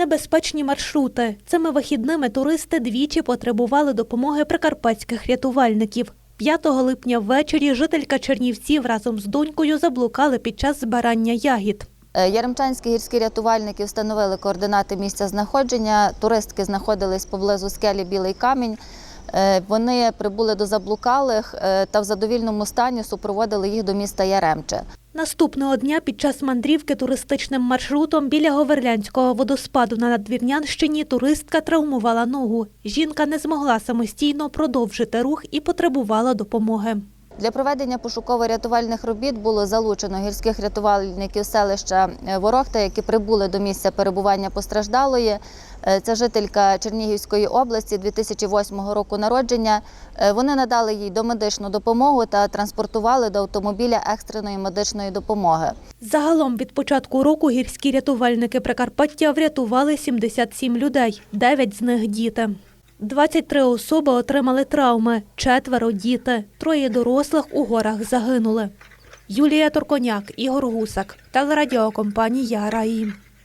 Небезпечні маршрути. Цими вихідними туристи двічі потребували допомоги прикарпатських рятувальників. 5 липня ввечері жителька Чернівців разом з донькою заблукали під час збирання ягід. Е, Яремчанські гірські рятувальники встановили координати місця знаходження. Туристки знаходились поблизу скелі Білий камінь. Е, Вони прибули до заблукалих е, та в задовільному стані супроводили їх до міста Яремче. Наступного дня під час мандрівки туристичним маршрутом біля Говерлянського водоспаду на Надвірнянщині туристка травмувала ногу. Жінка не змогла самостійно продовжити рух і потребувала допомоги. Для проведення пошуково-рятувальних робіт було залучено гірських рятувальників селища е, Ворохта, які прибули до місця перебування постраждалої. Е, Це жителька Чернігівської області 2008 року народження. Е, Вони надали їй домедичну допомогу та транспортували до автомобіля екстреної медичної допомоги. Загалом від початку року гірські рятувальники Прикарпаття врятували 77 людей, 9 з них діти. 23 особи отримали травми, четверо діти, троє дорослих у горах загинули. Юлія Торконяк, Ігор Гусак, телерадіокомпанія Раї.